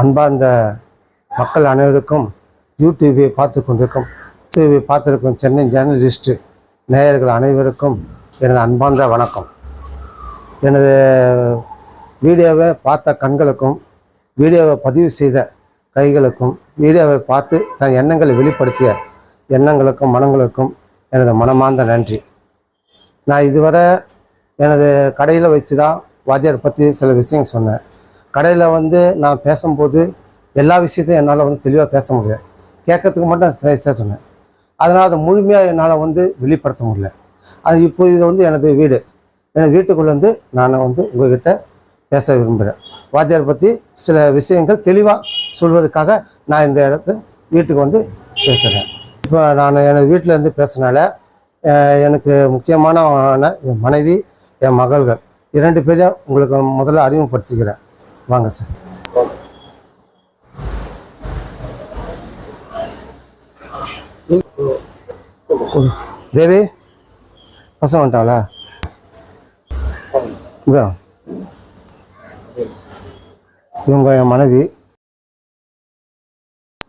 அன்பார்ந்த மக்கள் அனைவருக்கும் யூடியூபை பார்த்து கொண்டிருக்கும் டிவி பார்த்துருக்கும் சென்னை ஜேர்னலிஸ்ட்டு நேயர்கள் அனைவருக்கும் எனது அன்பார்ந்த வணக்கம். எனது வீடியோவை பார்த்த கண்களுக்கும் வீடியோவை பதிவு செய்த கைகளுக்கும் வீடியோவை பார்த்து தன் எண்ணங்களை வெளிப்படுத்திய எண்ணங்களுக்கும் மனங்களுக்கும் எனது மனமார்ந்த நன்றி. நான் இதுவரை எனது கடையில் வச்சு தான் வாத்தியார் பற்றி சில விஷயம் சொன்னேன். கடையில் வந்து நான் பேசும்போது எல்லா விஷயத்தையும் என்னால் வந்து தெளிவாக பேச முடியல. கேட்கறதுக்கு மட்டும் சே- சே சொன்னேன். அதனால் அதை முழுமையாக என்னால் வந்து வெளிப்படுத்த முடியல. அது இப்போ இது வந்து எனது வீடு. எனது வீட்டுக்குள்ளே வந்து நான் வந்து உங்ககிட்ட பேச விரும்புகிறேன் வாத்தியார் பற்றி சில விஷயங்கள் தெளிவாக சொல்வதற்காக நான் இந்த இடத்த வீட்டுக்கு வந்து பேசுகிறேன் இப்போ நான் எனது வீட்டில் இருந்து பேசுனால எனக்கு முக்கியமான என் மனைவி என் மகள்கள் இரண்டு பேரையும் உங்களுக்கு முதல்ல அறிமுகப்படுத்திக்கிறேன். வாங்க சார். தேவி பசங்க வந்துட்டாங்களா? இங்க. இவங்க என் மனைவி.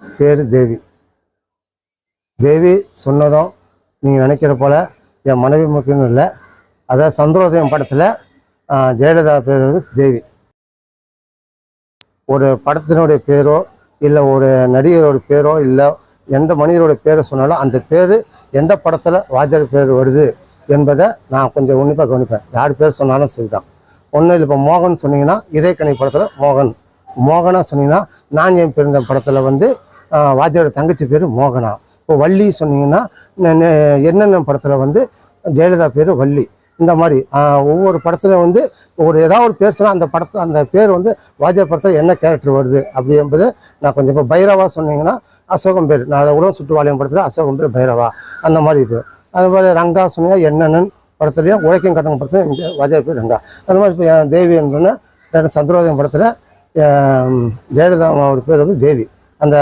பேர் தேவி. தேவி சொன்னதும் நீங்கள் நினைக்கிற போல என் மனைவி முக்கியம் இல்லை அதாவது சந்திரோதயம் படத்தில் ஜெயலலிதா பேர் வந்து தேவி. ஒரு படத்தினுடைய பேரோ இல்லை ஒரு நடிகரோட பேரோ இல்லை எந்த மனிதரோட பேரை சொன்னாலும் அந்த பேர் எந்த படத்தில் வாத்தியார் பேர் வருது என்பதை நான் கொஞ்சம் உன்னிப்பாக கவனிப்பேன். யார் பேர் சொன்னாலும் சரிதான். ஒன்றும் இல்லை இப்போ மோகன் சொன்னீங்கன்னா இதயக்கணி படத்தில் மோகன். மோகனாக சொன்னீங்கன்னா நான் என் பிறந்த படத்தில் வந்து ஆஹ், வாத்தியாரோட தங்கச்சி பேர் மோகனா. இப்போ வள்ளி சொன்னீங்கன்னா என்னென்ன படத்தில் வந்து ஜெயலலிதா பேர் வள்ளி. இந்த மாதிரி ஒவ்வொரு படத்துல வந்து ஒரு ஏதாவது ஒரு பேர் சொன்னால் அந்த படத்தை அந்த பேர் வந்து வாத்தியார் படத்தில் என்ன கேரக்டர் வருது அப்படி என்பது நான் கொஞ்சம் இப்போ பைரவா சொன்னீங்கன்னா அசோகம் பேர். நான் உலக சுற்றுவாளையம் படத்தில் அசோகம் பேர் பைரவா. அந்த மாதிரி பேர். அது மாதிரி ரங்கா சொன்னீங்கன்னா என்னென்னு படத்துலையும் உழைக்கும் கட்டணம் படத்துலையும் இந்த வாத்தியார் பேர் ரங்கா. அந்த மாதிரி இப்போ என் தேவி என்று சந்திரோதயம் படத்தில் ஜெயலலிதா அம்மாவோட பேர் வந்து தேவி. அந்த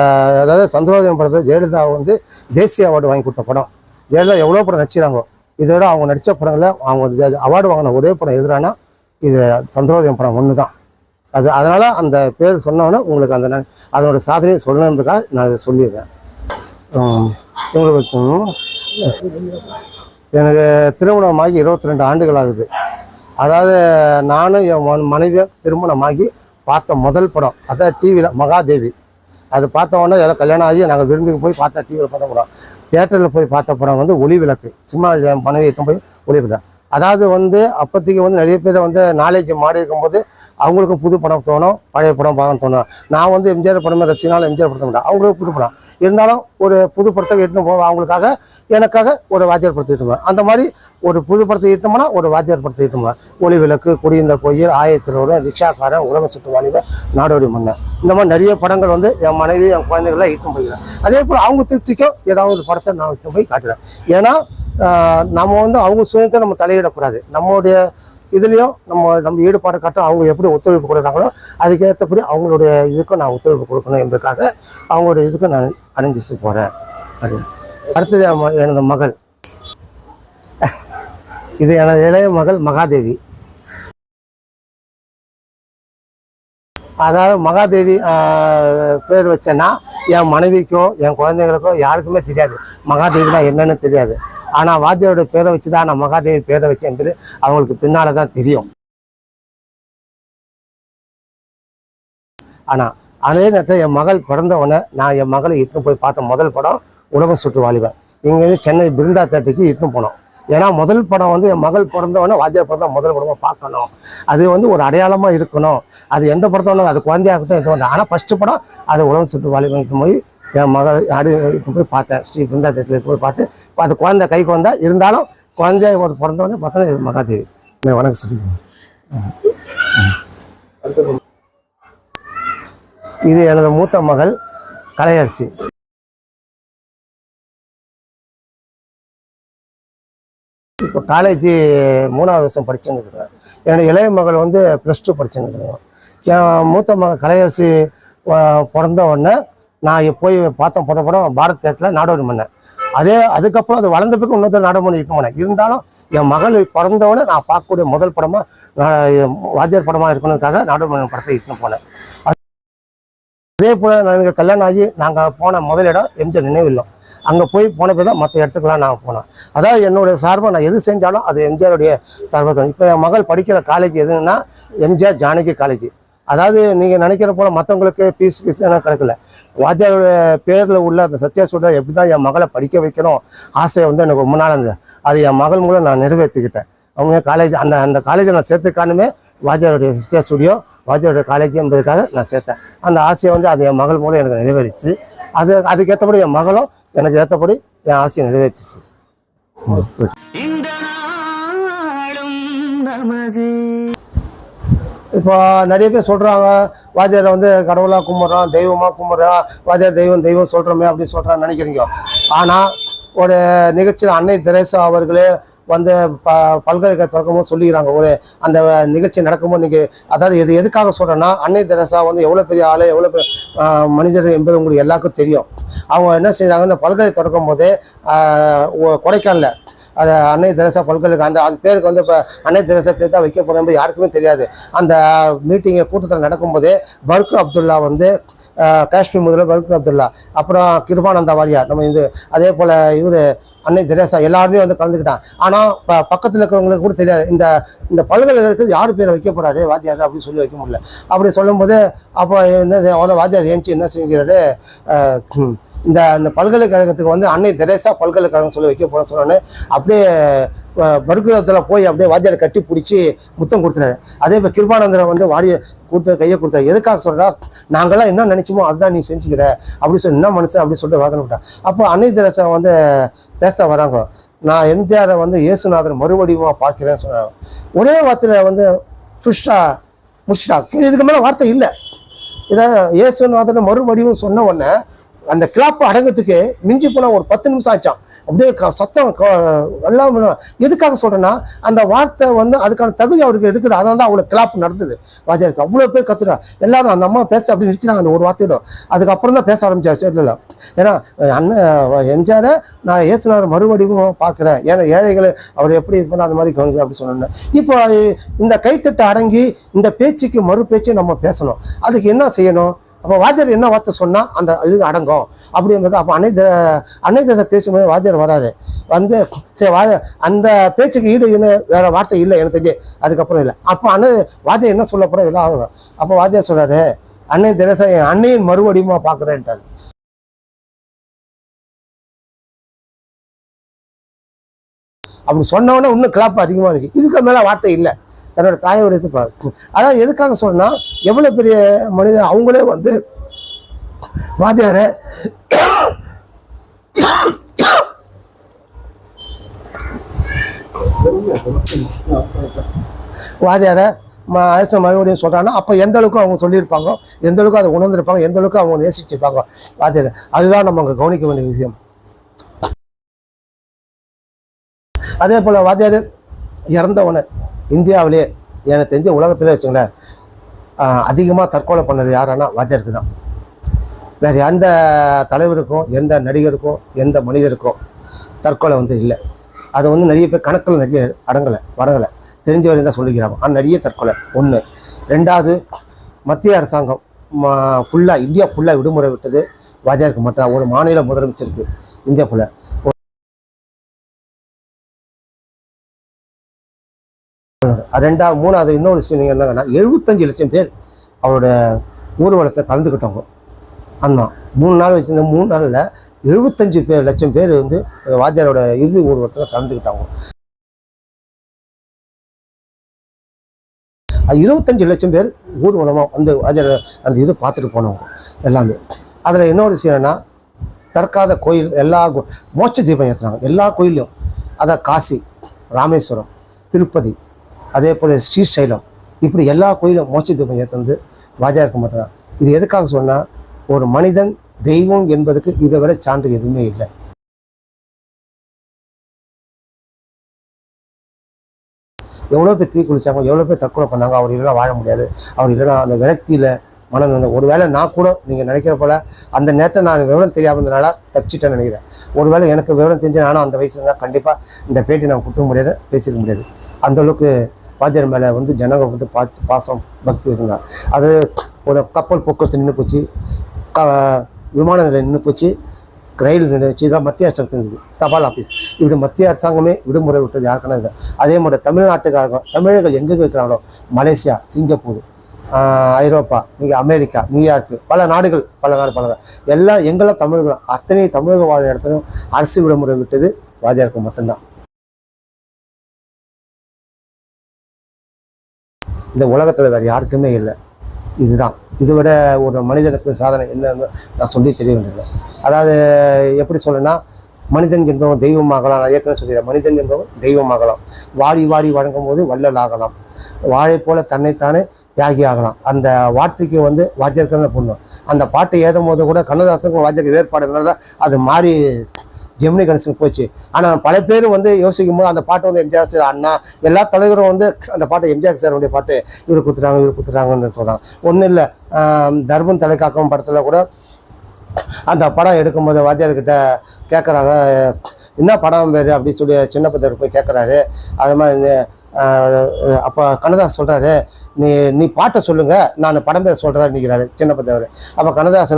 அதாவது சந்திரோதயம் படத்தில் ஜெயலலிதா வந்து தேசிய அவார்டு வாங்கி கொடுத்த படம். ஜெயலலிதா எவ்வளோ படம் நடிச்சிறாங்க இதோட அவங்க நடித்த படங்களில் அவங்க அவார்டு வாங்கின ஒரே படம் எதுனா இது சந்திரோதயம் படம் ஒன்று தான். அது அதனால் அந்த பேர் சொன்னோன்னே உங்களுக்கு அந்த அதனோட சாதனையை சொல்லணுன்றதுக்காக நான் இதை சொல்லிடுறேன். உம், எனக்கு திருமணமாகி இருபத்தி ரெண்டு ஆண்டுகள் ஆகுது. அதாவது நானும் என் மன- மனைவியும் திருமணமாகி பார்த்த முதல் படம் அதான் டிவியில் மகாதேவி. அது பார்த்த உடனே எல்லாம் கல்யாணம் ஆகி நாங்கள் விருந்துக்கு போய் பார்த்தா டிவியில் பார்த்த படம். தியேட்டரில் போய் பார்த்த படம் வந்து ஒளி விளக்கு. சும்மா என் மனைவி போய் ஒளி விளக்கு. அதாவது வந்து அப்போதைக்கு வந்து நிறைய பேர் வந்து நாலேஜ் மாறி இருக்கும்போது அவங்களுக்கும் புது படம் தோணும் பழைய படம் பார்க்க தோணும். நான் வந்து எம்ஜிஆர் படமே ரசிகனால எம்ஜிஆர் படத்த மாட்டேன். அவங்களுக்கு புது படம். இருந்தாலும் ஒரு புது படத்தை இட்டுன்னு போவோம் அவங்களுக்காக எனக்காக ஒரு வாத்தியார் படத்தை இட்டுவேன் அந்த மாதிரி ஒரு புது படத்தை இட்டோம்னா ஒரு வாத்தியார் படத்தை இட்டுவேன் ஒளி விளக்கு குடியிருந்த கோயில் ஆயத்திரோடு ரிக்ஷாக்காரன் உலக சுற்று வாலிப நாடோடி மன்னன். இந்த மாதிரி நிறைய படங்கள் வந்து என் மனைவி என் குழந்தைகள்லாம் இட்டு போய்க்கிறேன் அதே போல் அவங்க திருப்திக்கும் ஏதாவது ஒரு படத்தை நான் இட்டு போய் காட்டுறேன். ஏன்னா நம்ம வந்து அவங்க சுயத்தை நம்ம தலையிடக்கூடாது. நம்மளுடைய இதுலேயும் நம்ம நம்ம ஈடுபாடு காட்ட அவங்க எப்படி ஒத்துழைப்பு கொடுக்குறாங்களோ அதுக்கேற்றபடி அவங்களுடைய இதுக்கும் நான் ஒத்துழைப்பு கொடுக்கணும் என்பதுக்காக அவங்களுடைய இதுக்கும் நான் அணிஞ்சிச்சு போகிறேன் அப்படின்னு. அடுத்தது எனது மகள். இது எனது இளைய மகள் மகாதேவி. அதாவது மகாதேவி பேர் வச்சேன்னா என் மனைவிக்கோ என் குழந்தைங்களுக்கோ யாருக்குமே தெரியாது. மகாதேவினா என்னன்னு தெரியாது. ஆனால் வாத்தியாரோட பேரை வச்சு தான் நான் மகாதேவி பேரை வச்சேன் என்பது அவங்களுக்கு பின்னால் தான் தெரியும். ஆனால் அதே நேரத்தில் என் மகள் பிறந்த உடனே நான் என் மகளை இட்டுன்னு போய் பார்த்த முதல் படம் உலகம் சுற்று வாலிபன் இங்கேருந்து சென்னை பிருந்தா தேட்டுக்கு இட்டுன்னு போனோம். ஏன்னா முதல் படம் வந்து என் மகள் பிறந்தவொடனே வாத்தியார் படம் தான் முதல் படமாக பார்க்கணும். அது வந்து ஒரு அடையாளமாக இருக்கணும். அது எந்த படத்தை அது குழந்தையாகட்டும் எந்த வேண்டாம் ஆனால் ஃபஸ்ட்டு படம் அது உலகம் சுற்று வாலிபன் போய் என் மகள் ஆடி போய் பார்த்தேன். ஸ்ரீ பிருந்தா தேட்டில் போய் பார்த்து இப்போ அது குழந்தை கை குழந்தா இருந்தாலும் குழந்தைய ஒரு பிறந்தவொடனே பார்த்தோன்னா இது மகாதேவி நான் வணக்கம் சொல்லி இது எனது மூத்த மகள் கலையரசி. இப்போ காலேஜ் மூணாவது வருஷம் படிச்சுன்னு இருக்கிறேன் என்னோட இளைய மகள் வந்து ப்ளஸ் டூ படிச்சுன்னு என் மூத்த மகள் கலையரசி பிறந்த உடனே நான் போய் பார்த்தோம் போன படம் பாரத் தேட்டரில் நாடோடி மன்னன். அதே அதுக்கப்புறம் அது வளர்ந்த பிறகு இன்னொருத்தர் நாடகம் இருக்க போனேன் இருந்தாலும் என் மகள் பிறந்தவொடனே நான் பார்க்கக்கூடிய முதல் படமாக நான் வாத்தியார் படமாக இருக்கணுக்காக நாடகம் படத்தை இட்டுன்னு போனேன். அதே போல் எனக்கு கல்யாணம் ஆகி நாங்கள் போன முதல் இடம் எம்ஜிஆர் நினைவில்லம் அங்கே போய் போன போய் தான் மற்ற இடத்துக்குலாம் நான் போனேன். அதாவது என்னுடைய சார்பாக நான் எது செஞ்சாலும் அது எம்ஜிஆருடைய சார்பாக தான். இப்போ என் மகள் படிக்கிற காலேஜ் எதுன்னா எம்ஜிஆர் ஜானகி காலேஜ் அதாவது நீங்கள் நினைக்கிற போல் மற்றவங்களுக்கு பீஸ் பீஸ் எல்லாம் கிடைக்கல வாத்தியாருடைய பேரில் உள்ள அந்த சத்யாசோட எப்படி தான் என் மகளை படிக்க வைக்கணும்? ஆசையை வந்து எனக்கு ரொம்ப நாள் இருந்தது. அது என் மகள் மூலம் நான் நிறைவேற்றிக்கிட்டேன். அவங்க காலேஜ் அந்த அந்த காலேஜை நான் சேர்த்துக்கானுமே வாத்தியாருடைய சிஸ்டர் ஸ்டுடியோ வாத்தியாருடைய காலேஜ் என்பதற்காக நான் சேர்த்தேன். அந்த ஆசையை வந்து அது என் மகள் மூலம் எனக்கு நிறைவேறிச்சு. அது அதுக்கேற்றபடி என் மகளும் எனக்கு ஏற்றபடி என் ஆசையை நமது. இப்போ நிறைய பேர் சொல்கிறாங்க வாத்தியாரை வந்து கடவுளாக கும்பிட்றோம் தெய்வமாக கும்பிட்றோம் வாத்தியார் தெய்வம் தெய்வம் சொல்கிறோமே அப்படின்னு சொல்கிறான்னு நினைக்கிறீங்க. ஆனால் ஒரு நிகழ்ச்சியில் அன்னை தெரேசா அவர்களே வந்து ப பல்கலைக்கழக திறக்கும்போது சொல்லிக்கிறாங்க. ஒரு அந்த நிகழ்ச்சி நடக்கும்போது நீங்கள் அதாவது இது எதுக்காக சொல்கிறேன்னா அன்னை தெரசா வந்து எவ்வளோ பெரிய ஆள் எவ்வளோ பெரிய மனிதர் என்பது உங்களுக்கு எல்லாருக்கும் தெரியும். அவங்க என்ன செய்கிறாங்க இந்த பல்கலை திறக்கும் போது கொடைக்கானல அது அன்னை தெரசா பல்கலைக்கழகம் அந்த அந்த பேருக்கு வந்து இப்போ அன்னை தெரசா பேர் தான் வைக்க போகிறோம் யாருக்குமே தெரியாது. அந்த மீட்டிங்கை கூட்டத்தில் நடக்கும்போதே பர்க்கு அப்துல்லா வந்து காஷ்மீர் முதல்வர் பருக் அப்துல்லா அப்புறம் கிருபானந்தா வாரியார் நம்ம இது அதே போல் இவர் அன்னை தெரேசா எல்லாருமே வந்து கலந்துக்கிட்டாங்க. ஆனால் ப பக்கத்தில் இருக்கிறவங்களுக்கு கூட தெரியாது. இந்த இந்த பல்கலைக்கழகத்தில் யார் பேரை வைக்க போகிறாரு வாத்தியார் அப்படின்னு சொல்லி வைக்க முடியல. அப்படி சொல்லும்போது அப்போ என்னது அவனை வாத்தியார் ஏஞ்சி என்ன செய்கிறாரு இந்த இந்த பல்கலைக்கழகத்துக்கு வந்து அன்னை தெரேசா பல்கலைக்கழகம் சொல்லி வைக்க போகிறேன்னு சொன்னோன்னே அப்படியே பருக்குலத்தில் போய் அப்படியே வாத்தியார் கட்டி பிடிச்சி முத்தம் கொடுத்துனாரு. அதே இப்போ கிருபானந்தரை வந்து வாடிய கூட்ட கையை கொடுத்தாரு. எதுக்காக சொல்கிறா நாங்களாம் என்ன நினச்சோமோ அதுதான் நீ செஞ்சுக்கிற. அப்படி சொல்லி என்ன மனுஷன் அப்படின்னு சொல்லிட்டு வாதனை அப்போ அன்னை தெரேசா வந்து பேச வராங்க. நான் எம்ஜிஆரை வந்து இயேசுநாதர் மறுவடிவமாக பார்க்குறேன்னு சொன்னாங்க. ஒரே வார்த்தையில் வந்து ஃபிஷ்ஷாக முடிச்சிட்டாங்க இதுக்கு மேலே வார்த்தை இல்லை. இதை இயேசுநாதர் மறுபடியும் சொன்ன உடனே அந்த கிளாப்பு அடங்கிறதுக்கு மிஞ்சி போனால் ஒரு பத்து நிமிஷம் ஆச்சான் அப்படியே க- சத்தம் க- எல்லாம் எதுக்காக சொல்கிறேன்னா அந்த வார்த்தை வந்து அதுக்கான தகுதி அவருக்கு இருக்குது. அதனால தான் அவ்வளோ கிளாப்பு நடந்தது வாத்தியாருக்கு அவ்வளோ பேர் கற்றுடா எல்லாரும் அந்த அம்மா பேச அப்படி நிறுத்தினாங்க அந்த ஒரு வார்த்தையிடும் அதுக்கப்புறம் தான் பேச ஆரம்பிச்சாச்சு இல்லை ஏன்னா அண்ணன் எம்ஜிஆரை நான் இயேசுனார் மறுபடியும் பார்க்குறேன். ஏன்னா ஏழைகளை அவர் எப்படி இது பண்ண அந்த மாதிரி கவனிக்க அப்படி சொன்னேன். இப்போ இந்த கைத்தட்டு அடங்கி இந்த பேச்சுக்கு மறு பேச்சு நம்ம பேசணும். அதுக்கு என்ன செய்யணும்? அப்போ வாத்தியார் என்ன வார்த்தை சொன்னால் அந்த இதுக்கு அடங்கும். அப்படின்றது அப்போ அன்னை த அன்னை தேசம் பேசும்போது வாத்தியார் வராரு. வந்து சரி வா அந்த பேச்சுக்கு ஈடு இணை வேறு வார்த்தை இல்லை எனக்கு தெரிஞ்சு. அதுக்கப்புறம் இல்லை. அப்போ அண்ணன் வாத்தியார் என்ன சொல்ல போகிறோம் எல்லாம் ஆகும் அப்போ வாத்தியார் சொல்கிறாரு அன்னை தெரசா என் அன்னையின் மறுபடியுமா பார்க்குறேன்ட்டார் அப்படி சொன்னவொடனே இன்னும் கிளாப் அதிகமாக இருக்கு. இதுக்கு மேலே வார்த்தை இல்லை. தன்னோட தாயோட இது அதாவது எதுக்காக சொன்னால் எவ்வளோ பெரிய மனிதன் அவங்களே வந்து வாத்தியாரை வாத்தியாரை ம அரசு மறுபடியும் சொல்கிறாங்கன்னா அப்போ எந்த அளவுக்கு அவங்க சொல்லியிருப்பாங்க எந்த அளவுக்கு அதை உணர்ந்திருப்பாங்க எந்த அளவுக்கு அவங்க நேசிச்சிருப்பாங்க வாத்தியார். அதுதான் நம்ம அங்கே கவனிக்க வேண்டிய விஷயம். அதே போல் வாத்தியார் இறந்தவனை இந்தியாவிலே எனக்கு தெரிஞ்ச உலகத்திலே வச்சுங்களேன் அதிகமாக தற்கொலை பண்ணது யாரானா வாத்தியாருக்கு தான். வேறு எந்த தலைவருக்கும் எந்த நடிகருக்கும் எந்த மனிதருக்கும் தற்கொலை வந்து இல்லை. அது வந்து நிறைய பேர் கணக்கில் நிறைய அடங்கலை வடங்கலை. தெரிஞ்ச வரையும் தான் சொல்லிக்கிறாங்க. ஆனால் நிறைய தற்கொலை. ஒன்று ரெண்டாவது மத்திய அரசாங்கம் ஃபுல்லாக இந்தியா ஃபுல்லாக விடுமுறை விட்டது வாஜாருக்கு மட்டும் ஒரு மாநில முதலமைச்சருக்கு இந்தியா ஃபுல்லாக ரெண்டாவது மூணாவது இன்னொரு விஷயம் நீங்கள் என்னங்கன்னா எழுபத்தஞ்சு லட்சம் பேர் அவரோட ஊர்வலத்தை கலந்துக்கிட்டவங்க. ஆமாம் மூணு நாள் வச்சுருந்த மூணு நாளில் எழுபத்தஞ்சு பேர் லட்சம் பேர் வந்து வாத்தியாரோட இறுதி ஊர்வலத்தில் கலந்துக்கிட்டாங்க. இருபத்தஞ்சு லட்சம் பேர் ஊர்வலமாக வந்து வாத்தியார் அந்த இது பார்த்துட்டு போனவங்க எல்லாமே. அதில் இன்னொரு விஷயம் என்னென்னா தற்காத கோயில் எல்லா கோ- மோட்ச தீபம் ஏற்றுறாங்க எல்லா கோயிலையும் அதான் காசி ராமேஸ்வரம் திருப்பதி அதே போல் ஸ்ரீசைலம் இப்படி எல்லா கோயிலும் மோட்ச தீபம் ஏற்றுந்து இருக்க மாட்டேறான் இது எதுக்காக சொன்னால் ஒரு மனிதன் தெய்வம் என்பதுக்கு இதை விட சான்று எதுவுமே இல்லை. எவ்வளோ பேர் தீ குளிச்சாங்க எவ்வளோ பேர் தற்கொலை பண்ணாங்க அவர் இல்லைனா வாழ முடியாது. அவர் இல்லைனா அந்த விரக்தியில் மனம் வந்து ஒருவேளை நான் கூட நீங்கள் நினைக்கிற போல் அந்த நேரத்தில் நான் விவரம் தெரியாம இருந்தனால தப்பிச்சிட்டேன்னு நினைக்கிறேன். ஒருவேளை எனக்கு விவரம் தெரிஞ்சு நானும் அந்த வயசுல இருந்தால் கண்டிப்பாக இந்த பேட்டி நான் கொடுக்க முடியாது பேசிக்க முடியாது. அந்தளவுக்கு வாத்தியார் மேலே வந்து ஜனங்க வந்து பார்த்து பாசம் பக்தி இருந்தாங்க அது ஒரு கப்பல் போக்குவரத்து நின்று போச்சு. க விமான நிலையம் நின்று போச்சு. ரயில் நிலையம் இதெல்லாம் மத்திய அரசாங்கத்தில் இருந்தது. தபால் ஆஃபீஸ் இப்படி மத்திய அரசாங்கமே விடுமுறை விட்டது யாருக்கான இல்லை. அதே மாதிரி தமிழ்நாட்டுக்காரங்க தமிழர்கள் எங்கே இருக்கிறாங்களோ மலேசியா சிங்கப்பூர் ஐரோப்பா இங்கே அமெரிக்கா நியூயார்க்கு பல நாடுகள் பல நாடு பல எல்லாம் எங்கெல்லாம் தமிழர்கள் அத்தனை தமிழர்கள் வாழ இடத்துலையும் அரசு விடுமுறை விட்டது. வாத்தியாருக்கு மட்டும்தான். இந்த உலகத்தில் வேறு யாருக்குமே இல்லை. இதுதான். இதை விட ஒரு மனிதனுக்கு சாதனை என்னன்னு நான் சொல்லி தெரிய வேண்டியது அதாவது எப்படி சொல்லணும்னா மனிதன் என்பவன் தெய்வமாகலாம் நான் ஏற்கனவே சொல்லிடுறேன் மனிதன் என்பவன் தெய்வமாகலாம் வாடி வாடி வழங்கும் போது வள்ளல் ஆகலாம். வாழை போல தன்னைத்தானே தியாகி ஆகலாம். அந்த வார்த்தைக்கு வந்து வாத்தியாருக்கு பண்ணுவோம் அந்த பாட்டை ஏதும் போது கூட கண்ணதாசனுக்கும் வாத்தியருக்கு வேறுபாடுனால தான் அது மாறி ஜெமினி கணேசனுக்கு போச்சு. ஆனால் பல பேர் வந்து யோசிக்கும் போது அந்த பாட்டு வந்து எம்ஜிஆர் சார் அண்ணா எல்லா தலைவரும் வந்து அந்த பாட்டு எம்ஜிஆர் சாருடைய பாட்டு இவர் குத்துறாங்க இவர் குத்துறாங்கன்னு சொல்கிறாங்க ஒன்றும் இல்லை. தர்மம் தலைக்காக்கம் படத்தில் கூட அந்த படம் எடுக்கும்போது வாத்தியார்கிட்ட கேட்குறாங்க என்ன படம் பேர் அப்படின்னு சொல்லி சின்ன பத்தர் போய் கேட்குறாரு அது மாதிரி அப்போ கண்ணதாஸ் சொல்கிறாரு நீ நீ பாட்டை சொல்லுங்க. நான் படம் பேர் சொல்கிறேன் நிற்கிறாரு சின்னப்பத்தவர். அப்போ கண்ணதாஸ்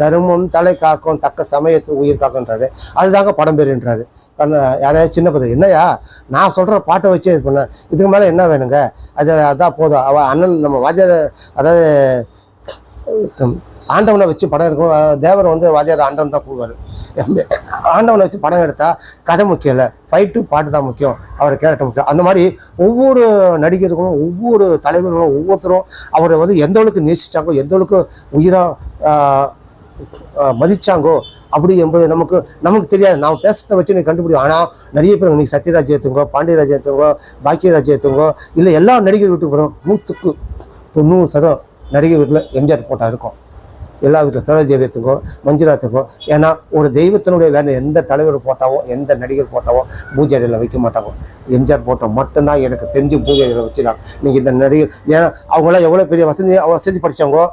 தர்மம் தலை காக்கும் தக்க சமயத்து உயிர் காக்குன்றாரு அதுதாங்க படம் பேருன்றாரு கண்ண யாரையாவது சின்ன பத்திரம் என்னய்யா? நான் சொல்கிற பாட்டை வச்சு இது பண்ண இதுக்கு மேலே என்ன வேணுங்க? அது அதான் போதும். அவ அண்ணன் நம்ம வாத்தியார் அதாவது ஆண்டவனை வச்சு படம் எடுக்கும் தேவர் வந்து வாஜியார் ஆண்டவன் தான் கூடுவார் ஆண்டவனை வச்சு படம் எடுத்தால் கதை முக்கியம் இல்லை ஃபைட்டு பாட்டு தான் முக்கியம் அவர் கேரக்டர் முக்கியம். அந்த மாதிரி ஒவ்வொரு நடிகர்களும் ஒவ்வொரு தலைவர்களும் ஒவ்வொருத்தரும் அவரை வந்து எந்த அளவுக்கு நேசித்தாங்கோ எந்த அளவுக்கு உயிராக மதித்தாங்கோ அப்படி என்பது நமக்கு நமக்கு தெரியாது. நாம் பேசுறதை வச்சு நீ கண்டுபிடிக்கும் ஆனால் நிறைய பேர் இன்னைக்கு சத்யராஜ் ஏற்றுங்கோ பாண்டியராஜ் ஏற்றுங்கோ பாக்கியராஜ் ஏற்றுங்கோ இல்லை எல்லா நடிகர் வீட்டுக்கு போகிறோம் நூற்றுக்கு தொண்ணூறு சதம் நடிகர் வீட்டில் எம்ஜிஆர் போட்டா இருக்கும். எல்லா வீட்டில் சரோஜ ஏற்றுக்கோ மஞ்சுநாத்துக்கோ ஏன்னா ஒரு தெய்வத்தினுடைய வேலை எந்த தலைவர் போட்டாவோ எந்த நடிகர் போட்டாவோ பூஜை அறையில் வைக்க மாட்டாங்க. எம்ஜிஆர் போட்டோ மட்டும்தான் எனக்கு தெரிஞ்சு பூஜை அறையில் வச்சுருக்காங்க நீங்கள் இந்த நடிகர் ஏன்னா அவங்களாம் எவ்வளோ பெரிய வசதி அவ்வளோ வசதி படித்தவங்களோ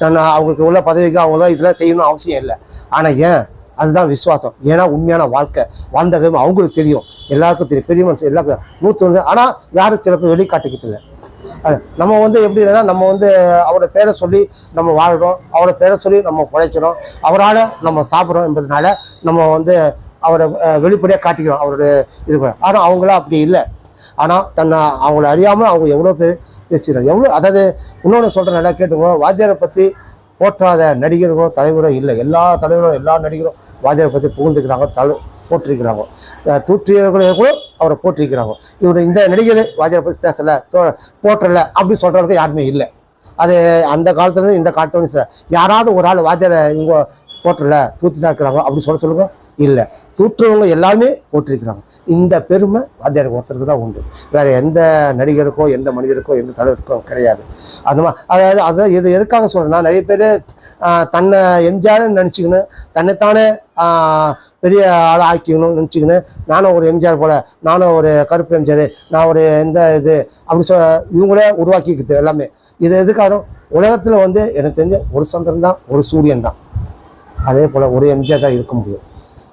தன் அவங்களுக்கு உள்ள பதவிக்கு அவங்களாம் இதெல்லாம் செய்யணும்னு அவசியம் இல்லை. ஆனால் ஏன்? அதுதான் விசுவாசம். ஏன்னா உண்மையான வாழ்க்கை. வாழ்ந்த அவங்களுக்கு தெரியும். எல்லாருக்கும் தெரியும். பெரிய மனுஷன் எல்லாருக்கும் நூற்று ஆனால் யாரும் சில பேர் வெளிக்காட்டிக்கிறதில்ல. நம்ம வந்து எப்படின்னா நம்ம வந்து அவரோட பேரை சொல்லி நம்ம வாழ்கிறோம் அவரோட பேரை சொல்லி நம்ம குழைக்கிறோம் அவரால் நம்ம சாப்பிட்றோம் என்பதனால நம்ம வந்து அவரை வெளிப்படையாக காட்டிக்கிறோம் அவரோட இது கூட. ஆனால் அவங்களாம் அப்படி இல்லை. ஆனால் தன்னை அவங்கள அறியாமல் அவங்க எவ்வளோ பேர் பேசிக்கிறாங்க. எவ்வளோ அதாவது இன்னொன்று சொல்கிறேன் நல்லா கேட்டுக்கோ வாத்தியாரை பற்றி போற்றாத நடிகர்களோ தலைவரோ இல்லை. எல்லா தலைவரும் எல்லா நடிகரும் வாத்தியாரை பற்றி புகுந்துக்கிறாங்க. தலை போட்டிருக்கிறாங்க. தூற்றியவர்களே கூட அவரை போட்டிருக்கிறாங்க. இவர் இந்த நடிகர் வாஜரை பற்றி பேசலை போட்டல அப்படின்னு அப்படி சொல்கிறவங்க யாருமே இல்லை. அது அந்த காலத்துலேருந்து இந்த காலத்துலேருந்து யாராவது ஒரு ஆள் வாத்தியாரை இவங்க போட்டல தூத்தி தான் இருக்கிறாங்க அப்படி சொல்ல சொல்லுங்க. இல்லை. தூற்றுறவங்க எல்லாருமே போட்டிருக்கிறாங்க இந்த பெருமை வாத்தியாருக்கு ஒருத்தருக்கு தான் உண்டு. வேற எந்த நடிகருக்கோ எந்த மனிதருக்கோ எந்த தலைவருக்கோ கிடையாது. அது மாதிரி அதாவது அதான் இது எதுக்காக சொல்றேன்னா நிறைய பேர் தன்னை எம்ஜிஆர்னு நினச்சிக்கின்னு தன்னைத்தானே பெரிய ஆளை ஆக்கிக்கணும் நினச்சிக்கின்னு நானும் ஒரு எம்ஜிஆர் போல நானும் ஒரு கருப்பு எம்ஜிஆர் நான் ஒரு எந்த இது அப்படி சொல்ல இவங்களே உருவாக்கிக்குது எல்லாமே. இது எதுக்காக? உலகத்தில் வந்து எனக்கு தெரிஞ்ச ஒரு சந்திரன் தான் ஒரு சூரியன் தான். அதே போல் ஒரு எம்ஜிஆர் தான் இருக்க முடியும்.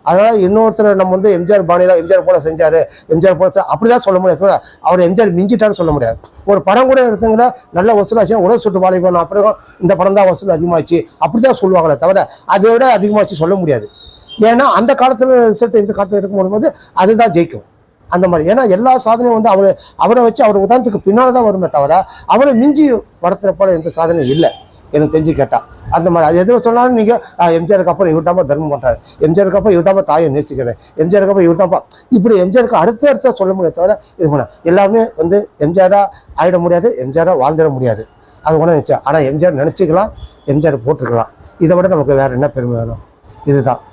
அதனால் இன்னொருத்தர் நம்ம வந்து எம்ஜிஆர் பாணியில் எம்ஜிஆர் போல செஞ்சார் எம்ஜிஆர் போல அப்படி தான் சொல்ல முடியாது. சொல்ல அவர் எம்ஜிஆர் மிஞ்சிட்டான்னு சொல்ல முடியாது. ஒரு படம் கூட எடுத்தீங்கன்னா நல்ல வசூலாச்சு உடல் சுட்டு வாலிபன் அப்புறம் இந்த படம் தான் வசூல் அதிகமாச்சு. அப்படி தான் சொல்லுவாங்களே தவிர அதை விட அதிகமாச்சு சொல்ல முடியாது. ஏன்னா அந்த காலத்தில் ரிசல்ட் இந்த காலத்தில் எடுக்கும் போது அதுதான் ஜெயிக்கும். அந்த மாதிரி. ஏன்னா எல்லா சாதனையும் வந்து அவர் அவரை வச்சு அவர் உதாரணத்துக்கு பின்னால் தான் வருமே தவிர அவரை மிஞ்சி படத்துறப்போல எந்த சாதனையும் இல்லை. எனக்கு தெரிஞ்சு கேட்டான் அந்த மாதிரி. அது எதுவும் சொன்னாலும் நீங்கள் எம்ஜிஆருக்கு அப்புறம் இவர் தான் தர்மம் பண்ணுறாரு எம்ஜிஆருக்கு அப்புறம் இவர் தான் தாயை நேசிக்கிறேன். எம்ஜிஆருக்கு அப்புறம் இவர் தான் இப்படி எம்ஜிஆருக்கு அடுத்த அடுத்த சொல்ல முடியாது தவிர இது பண்ண. எல்லாமே வந்து எம்ஜிஆராக ஆகிட முடியாது எம்ஜிஆராக வாழ்ந்துட முடியாது. அது ஒன்றும் நினச்சா ஆனால் எம்ஜிஆர் நினச்சிக்கலாம் எம்ஜிஆர் போட்டுருக்கலாம் இதை விட நமக்கு வேறு என்ன பெருமை வேணும்? இதுதான்.